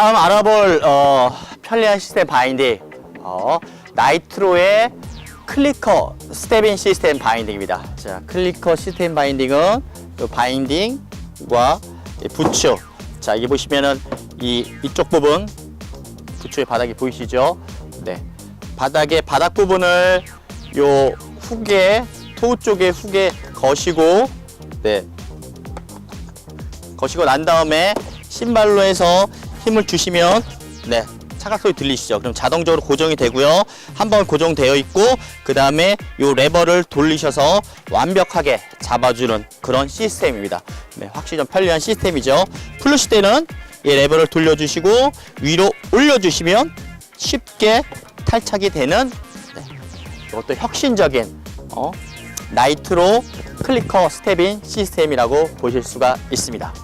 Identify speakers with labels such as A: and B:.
A: 다음 알아볼 어, 편리한 시스템 바인딩 어, 나이트로의 클리커 스텝인 시스템 바인딩입니다. 자, 클리커 시스템 바인딩은 이 바인딩과 이 부츠. 자, 이게 보시면은 이 이쪽 부분 부츠의 바닥이 보이시죠? 네, 바닥의 바닥 부분을 요 훅에 토우 쪽에 훅에 거시고 네 거시고 난 다음에 신발로 해서 힘을 주시면 네 차각 소리 들리시죠? 그럼 자동적으로 고정이 되고요. 한 번 고정되어 있고 그 다음에 요 레버를 돌리셔서 완벽하게 잡아주는 그런 시스템입니다. 네, 확실히 좀 편리한 시스템이죠. 플루시 때는 이 레버를 돌려주시고 위로 올려주시면 쉽게 탈착이 되는 네, 이것도 혁신적인 어, 나이트로 클리커 스텝인 시스템이라고 보실 수가 있습니다.